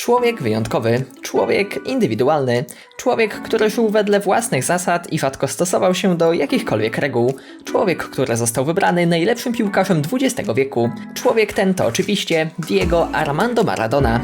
Człowiek wyjątkowy, człowiek indywidualny, człowiek, który żył wedle własnych zasad i rzadko stosował się do jakichkolwiek reguł, człowiek, który został wybrany najlepszym piłkarzem XX wieku. Człowiek ten to oczywiście Diego Armando Maradona.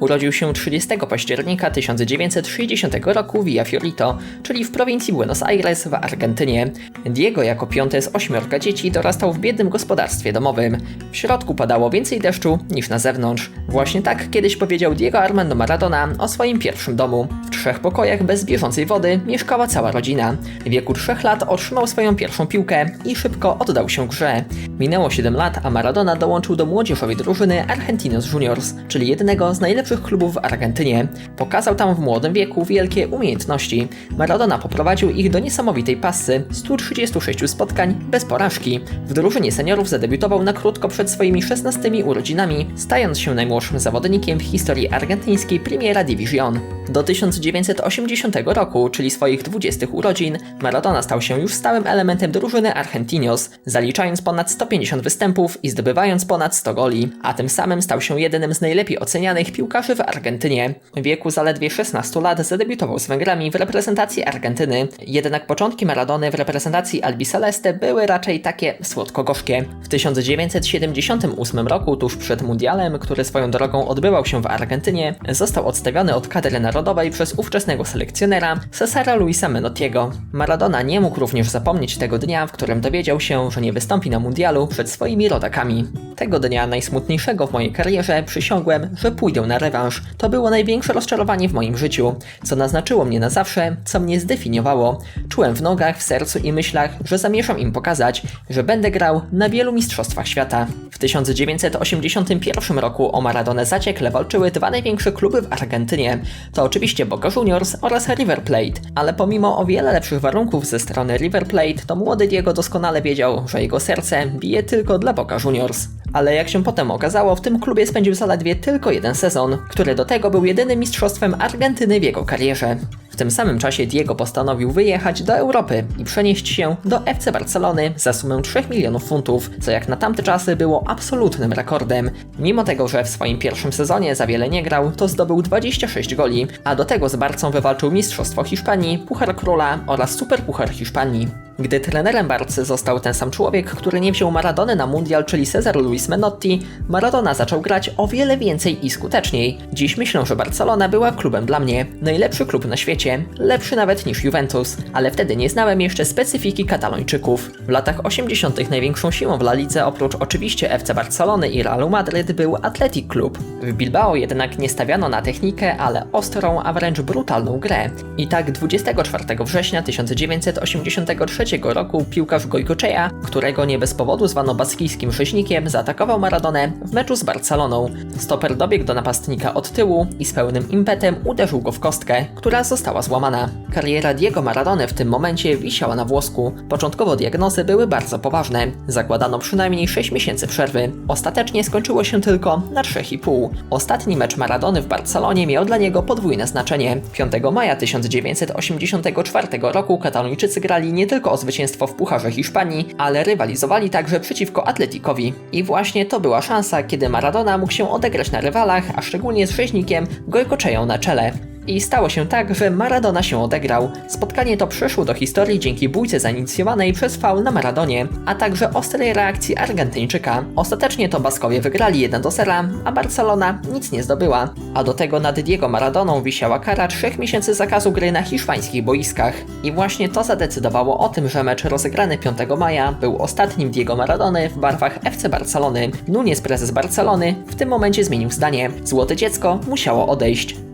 Urodził się 30 października 1960 roku w Fiorito, czyli w prowincji Buenos Aires w Argentynie. Diego jako piąte z ośmiorga dzieci dorastał w biednym gospodarstwie domowym. W środku padało więcej deszczu niż na zewnątrz. Właśnie tak kiedyś powiedział Diego Armando Maradona o swoim pierwszym domu. W trzech pokojach bez bieżącej wody mieszkała cała rodzina. W wieku trzech lat otrzymał swoją pierwszą piłkę i szybko oddał się grze. Minęło 7 lat, a Maradona dołączył do młodzieżowej drużyny Argentinos Juniors, czyli jednego z najlepszych klubów w Argentynie. Pokazał tam w młodym wieku wielkie umiejętności. Maradona poprowadził ich do niesamowitej pasy 136 spotkań bez porażki. W drużynie seniorów zadebiutował na krótko przed swoimi 16 urodzinami, stając się najmłodszym zawodnikiem w historii argentyńskiej Primera División. Do 1980 roku, czyli swoich 20 urodzin, Maradona stał się już stałym elementem drużyny Argentinos, zaliczając ponad 150 występów i zdobywając ponad 100 goli, a tym samym stał się jednym z najlepiej ocenianych piłkarzy w Argentynie. W wieku zaledwie 16 lat zadebiutował z Węgrami w reprezentacji Argentyny, jednak początki Maradony w reprezentacji Albiceleste były raczej takie słodko-gorzkie. W 1978 roku, tuż przed mundialem, który swoją drogą odbywał się w Argentynie, został odstawiony od kadry narodowej przez ówczesnego selekcjonera Cesara Luisa Menottiego. Maradona nie mógł również zapomnieć tego dnia, w którym dowiedział się, że nie wystąpi na mundialu przed swoimi rodakami. Tego dnia najsmutniejszego w mojej karierze przysiągłem, że pójdę na rewanż. To było największe rozczarowanie w moim życiu, co naznaczyło mnie na zawsze, co mnie zdefiniowało. Czułem w nogach, w sercu i myślach, że zamierzam im pokazać, że będę grał na wielu mistrzostwach świata. W 1981 roku o Maradonę zaciekle walczyły dwa największe kluby w Argentynie. To oczywiście Boca Juniors oraz River Plate, ale pomimo o wiele lepszych warunków ze strony River Plate, to młody Diego doskonale wiedział, że jego serce bije tylko dla Boca Juniors. Ale jak się potem okazało, w tym klubie spędził zaledwie tylko jeden sezon, który do tego był jedynym mistrzostwem Argentyny w jego karierze. Tym samym czasie Diego postanowił wyjechać do Europy i przenieść się do FC Barcelony za sumę 3 milionów funtów, co jak na tamte czasy było absolutnym rekordem. Mimo tego, że w swoim pierwszym sezonie za wiele nie grał, to zdobył 26 goli, a do tego z Barcą wywalczył Mistrzostwo Hiszpanii, Puchar Króla oraz Superpuchar Hiszpanii. Gdy trenerem Barcy został ten sam człowiek, który nie wziął Maradony na mundial, czyli Cesar Luis Menotti, Maradona zaczął grać o wiele więcej i skuteczniej. Dziś myślę, że Barcelona była klubem dla mnie. Najlepszy klub na świecie, lepszy nawet niż Juventus, ale wtedy nie znałem jeszcze specyfiki katalończyków. W latach 80. największą siłą w La Lidze, oprócz oczywiście FC Barcelony i Realu Madryt, był Athletic Club. W Bilbao jednak nie stawiano na technikę, ale ostrą, a wręcz brutalną grę. I tak 24 września 1983 roku piłkarz Gojkoczea, którego nie bez powodu zwano baskijskim rzeźnikiem, zaatakował Maradonę w meczu z Barceloną. Stoper dobiegł do napastnika od tyłu i z pełnym impetem uderzył go w kostkę, która została złamana. Kariera Diego Maradony w tym momencie wisiała na włosku. Początkowo diagnozy były bardzo poważne. Zakładano przynajmniej 6 miesięcy przerwy. Ostatecznie skończyło się tylko na 3,5. Ostatni mecz Maradony w Barcelonie miał dla niego podwójne znaczenie. 5 maja 1984 roku Katalończycy grali nie tylko o zwycięstwo w Pucharze Hiszpanii, ale rywalizowali także przeciwko Atleticowi. I właśnie to była szansa, kiedy Maradona mógł się odegrać na rywalach, a szczególnie z rzeźnikiem Gojkoczeją na czele. I stało się tak, że Maradona się odegrał. Spotkanie to przeszło do historii dzięki bójce zainicjowanej przez faul na Maradonie, a także ostrej reakcji Argentyńczyka. Ostatecznie to Baskowie wygrali 1 do 0, a Barcelona nic nie zdobyła. A do tego nad Diego Maradoną wisiała kara 3 miesięcy zakazu gry na hiszpańskich boiskach. I właśnie to zadecydowało o tym, że mecz rozegrany 5 maja był ostatnim Diego Maradony w barwach FC Barcelony. Nunes, prezes Barcelony, w tym momencie zmienił zdanie. Złote dziecko musiało odejść.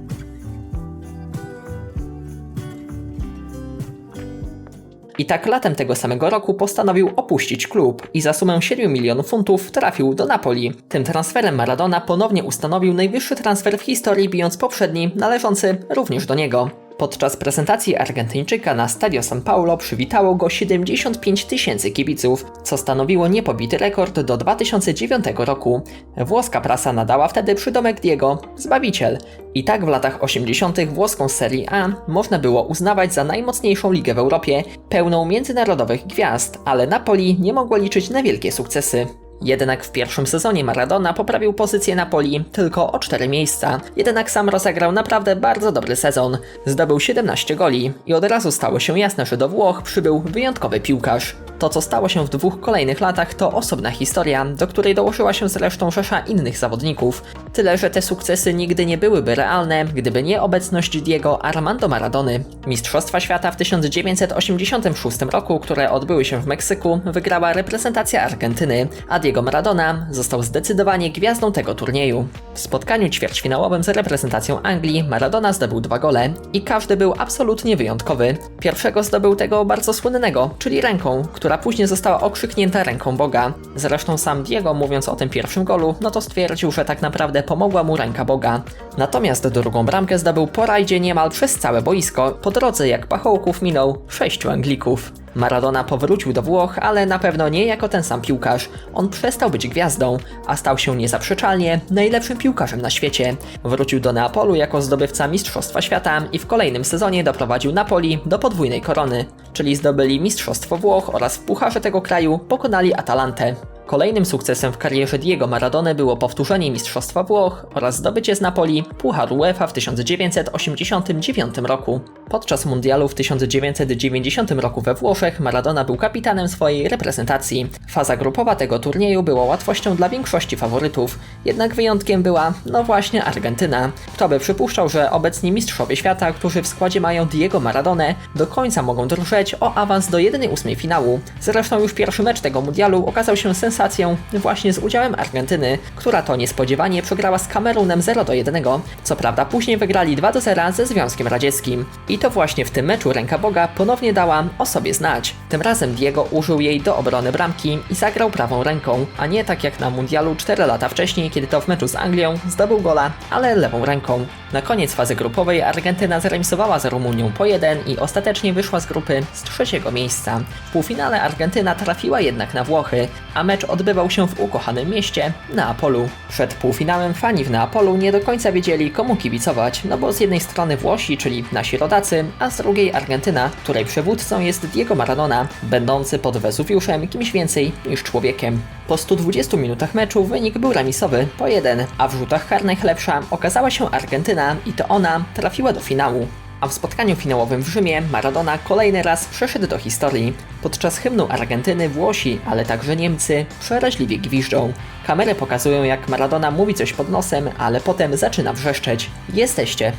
I tak latem tego samego roku postanowił opuścić klub i za sumę 7 milionów funtów trafił do Napoli. Tym transferem Maradona ponownie ustanowił najwyższy transfer w historii, bijąc poprzedni, należący również do niego. Podczas prezentacji Argentyńczyka na Stadio San Paulo przywitało go 75 tysięcy kibiców, co stanowiło niepobity rekord do 2009 roku. Włoska prasa nadała wtedy przydomek Diego Zbawiciel. I tak w latach 80. włoską Serie A można było uznawać za najmocniejszą ligę w Europie, pełną międzynarodowych gwiazd, ale Napoli nie mogło liczyć na wielkie sukcesy. Jednak w pierwszym sezonie Maradona poprawił pozycję Napoli tylko o 4 miejsca. Jednak sam rozegrał naprawdę bardzo dobry sezon. Zdobył 17 goli i od razu stało się jasne, że do Włoch przybył wyjątkowy piłkarz. To, co stało się w dwóch kolejnych latach, to osobna historia, do której dołożyła się zresztą rzesza innych zawodników. Tyle, że te sukcesy nigdy nie byłyby realne, gdyby nie obecność Diego Armando Maradony. Mistrzostwa Świata w 1986 roku, które odbyły się w Meksyku, wygrała reprezentacja Argentyny, a Diego Maradona został zdecydowanie gwiazdą tego turnieju. W spotkaniu ćwierćfinałowym z reprezentacją Anglii Maradona zdobył dwa gole i każdy był absolutnie wyjątkowy. Pierwszego zdobył tego bardzo słynnego, czyli ręką, która później została okrzyknięta ręką Boga. Zresztą sam Diego mówiąc o tym pierwszym golu, no to stwierdził, że tak naprawdę pomogła mu ręka Boga. Natomiast drugą bramkę zdobył po rajdzie niemal przez całe boisko, po drodze jak pachołków minął sześciu Anglików. Maradona powrócił do Włoch, ale na pewno nie jako ten sam piłkarz. On przestał być gwiazdą, a stał się niezaprzeczalnie najlepszym piłkarzem na świecie. Wrócił do Neapolu jako zdobywca Mistrzostwa Świata i w kolejnym sezonie doprowadził Napoli do podwójnej korony, czyli zdobyli Mistrzostwo Włoch oraz w pucharze tego kraju pokonali Atalantę. Kolejnym sukcesem w karierze Diego Maradony było powtórzenie Mistrzostwa Włoch oraz zdobycie z Napoli Pucharu UEFA w 1989 roku. Podczas mundialu w 1990 roku we Włoszech Maradona był kapitanem swojej reprezentacji. Faza grupowa tego turnieju była łatwością dla większości faworytów, jednak wyjątkiem była, no właśnie, Argentyna. Kto by przypuszczał, że obecni mistrzowie świata, którzy w składzie mają Diego Maradonę, do końca mogą drżeć o awans do 1-8 finału. Zresztą już pierwszy mecz tego mundialu okazał się sensacją właśnie z udziałem Argentyny, która to niespodziewanie przegrała z Kamerunem 0-1. Co prawda później wygrali 2-0 ze Związkiem Radzieckim. I to właśnie w tym meczu ręka Boga ponownie dała o sobie znać. Tym razem Diego użył jej do obrony bramki i zagrał prawą ręką, a nie tak jak na mundialu 4 lata wcześniej, kiedy to w meczu z Anglią zdobył gola, ale lewą ręką. Na koniec fazy grupowej Argentyna zremisowała z Rumunią po 1 i ostatecznie wyszła z grupy z trzeciego miejsca. W półfinale Argentyna trafiła jednak na Włochy, a mecz odbywał się w ukochanym mieście Neapolu. Przed półfinałem fani w Neapolu nie do końca wiedzieli komu kibicować, no bo z jednej strony Włosi, czyli nasi rodacy, a z drugiej Argentyna, której przywódcą jest Diego Maradona, będący pod Wezuwiuszem kimś więcej niż człowiekiem. Po 120 minutach meczu wynik był remisowy po 1, a w rzutach karnych lepsza okazała się Argentyna i to ona trafiła do finału. A w spotkaniu finałowym w Rzymie Maradona kolejny raz przeszedł do historii. Podczas hymnu Argentyny Włosi, ale także Niemcy przeraźliwie gwiżdżą. Kamery pokazują jak Maradona mówi coś pod nosem, ale potem zaczyna wrzeszczeć. Jesteście.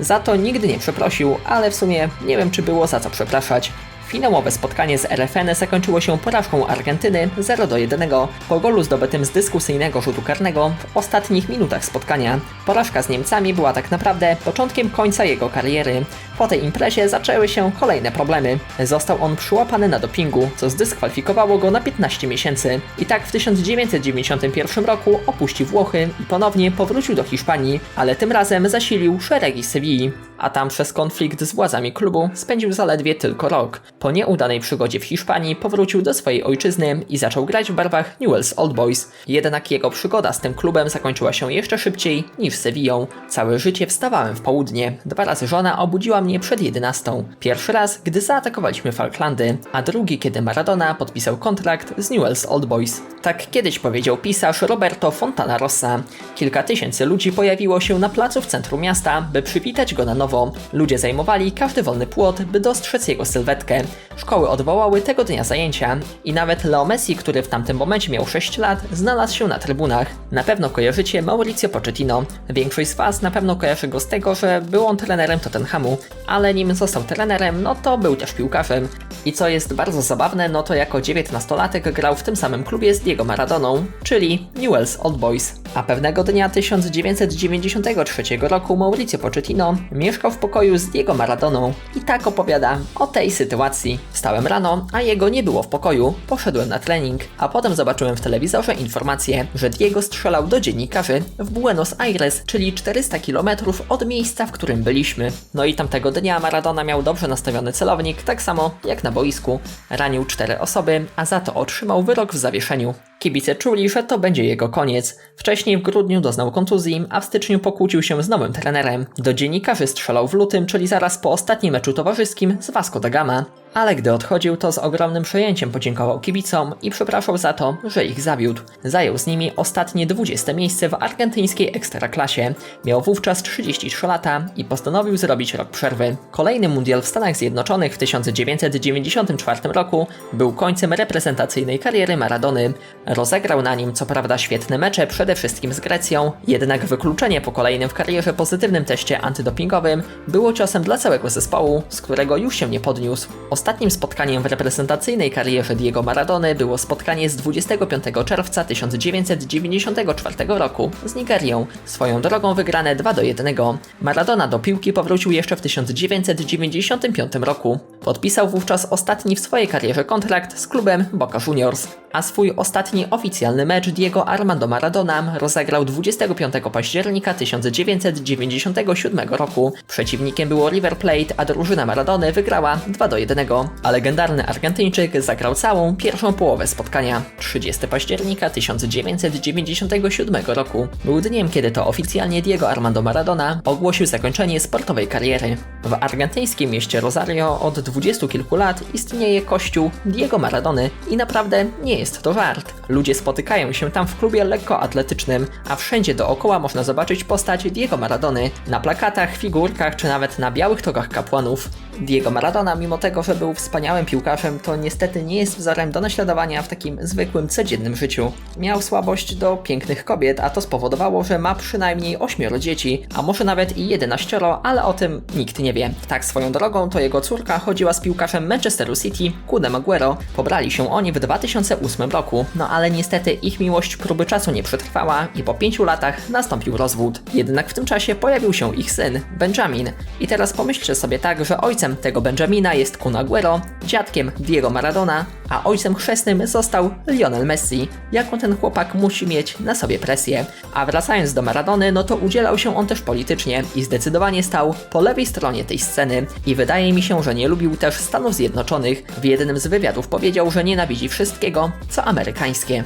Za to nigdy nie przeprosił, ale w sumie nie wiem czy było za co przepraszać. Finałowe spotkanie z RFN zakończyło się porażką Argentyny 0 do 1 po golu zdobytym z dyskusyjnego rzutu karnego w ostatnich minutach spotkania. Porażka z Niemcami była tak naprawdę początkiem końca jego kariery. Po tej imprezie zaczęły się kolejne problemy. Został on przyłapany na dopingu, co zdyskwalifikowało go na 15 miesięcy. I tak w 1991 roku opuścił Włochy i ponownie powrócił do Hiszpanii, ale tym razem zasilił szeregi Sewilli. A tam przez konflikt z władzami klubu spędził zaledwie tylko rok. Po nieudanej przygodzie w Hiszpanii powrócił do swojej ojczyzny i zaczął grać w barwach Newell's Old Boys. Jednak jego przygoda z tym klubem zakończyła się jeszcze szybciej niż z Sewillą. Całe życie wstawałem w południe. Dwa razy żona obudziła mnie przed 11. Pierwszy raz, gdy zaatakowaliśmy Falklandy, a drugi, kiedy Maradona podpisał kontrakt z Newell's Old Boys. Tak kiedyś powiedział pisarz Roberto Fontana Rossa. Kilka tysięcy ludzi pojawiło się na placu w centrum miasta, by przywitać go na nowo. Ludzie zajmowali każdy wolny płot, by dostrzec jego sylwetkę. Szkoły odwołały tego dnia zajęcia i nawet Leo Messi, który w tamtym momencie miał 6 lat, znalazł się na trybunach. Na pewno kojarzycie Mauricio Pochettino. Większość z Was na pewno kojarzy go z tego, że był on trenerem Tottenhamu, ale nim został trenerem, no to był też piłkarzem. I co jest bardzo zabawne, no to jako 19-latek grał w tym samym klubie z Diego Maradoną, czyli Newell's Old Boys. A pewnego dnia 1993 roku Mauricio Pochettino mieszkał mieszkał w pokoju z Diego Maradoną i tak opowiada o tej sytuacji. Wstałem rano, a jego nie było w pokoju, poszedłem na trening, a potem zobaczyłem w telewizorze informację, że Diego strzelał do dziennikarzy w Buenos Aires, czyli 400 km od miejsca, w którym byliśmy. No i tamtego dnia Maradona miał dobrze nastawiony celownik, tak samo jak na boisku. Ranił cztery osoby, a za to otrzymał wyrok w zawieszeniu. Kibice czuli, że to będzie jego koniec. Wcześniej w grudniu doznał kontuzji, a w styczniu pokłócił się z nowym trenerem. Do dziennikarzy strzelał w lutym, czyli zaraz po ostatnim meczu towarzyskim z Vasco da Gama. Ale gdy odchodził, to z ogromnym przejęciem podziękował kibicom i przepraszał za to, że ich zawiódł. Zajął z nimi ostatnie 20 miejsce w argentyńskiej ekstraklasie. Miał wówczas 33 lata i postanowił zrobić rok przerwy. Kolejny mundial w Stanach Zjednoczonych w 1994 roku był końcem reprezentacyjnej kariery Maradony. Rozegrał na nim co prawda świetne mecze, przede wszystkim z Grecją, jednak wykluczenie po kolejnym w karierze pozytywnym teście antydopingowym było ciosem dla całego zespołu, z którego już się nie podniósł. Ostatnim spotkaniem w reprezentacyjnej karierze Diego Maradony było spotkanie z 25 czerwca 1994 roku z Nigerią, swoją drogą wygrane 2 do 1. Maradona do piłki powrócił jeszcze w 1995 roku. Podpisał wówczas ostatni w swojej karierze kontrakt z klubem Boca Juniors, a swój ostatni oficjalny mecz Diego Armando Maradona rozegrał 25 października 1997 roku. Przeciwnikiem było River Plate, a drużyna Maradony wygrała 2 do 1, a legendarny Argentyńczyk zagrał całą pierwszą połowę spotkania. 30 października 1997 roku był dniem, kiedy to oficjalnie Diego Armando Maradona ogłosił zakończenie sportowej kariery. W argentyńskim mieście Rosario od dwudziestu kilku lat istnieje kościół Diego Maradony i naprawdę nie jest to żart. Ludzie spotykają się tam w klubie lekkoatletycznym, a wszędzie dookoła można zobaczyć postać Diego Maradony na plakatach, figurkach czy nawet na białych togach kapłanów. Diego Maradona, mimo tego, że był wspaniałym piłkarzem, to niestety nie jest wzorem do naśladowania w takim zwykłym, codziennym życiu. Miał słabość do pięknych kobiet, a to spowodowało, że ma przynajmniej ośmioro dzieci, a może nawet i jedenaścioro, ale o tym nikt nie wie. Tak swoją drogą, to jego córka chodziła z piłkarzem Manchesteru City, Kudem Aguero. Pobrali się oni w 2008 roku, no ale niestety ich miłość próby czasu nie przetrwała i po pięciu latach nastąpił rozwód. Jednak w tym czasie pojawił się ich syn, Benjamin. I teraz pomyślcie sobie tak, że ojcem tego Benjamina jest Kun Aguero, dziadkiem Diego Maradona, a ojcem chrzestnym został Lionel Messi. Jaką ten chłopak musi mieć na sobie presję. A wracając do Maradony, no to udzielał się on też politycznie i zdecydowanie stał po lewej stronie tej sceny. I wydaje mi się, że nie lubił też Stanów Zjednoczonych. W jednym z wywiadów powiedział, że nienawidzi wszystkiego, co amerykańskie.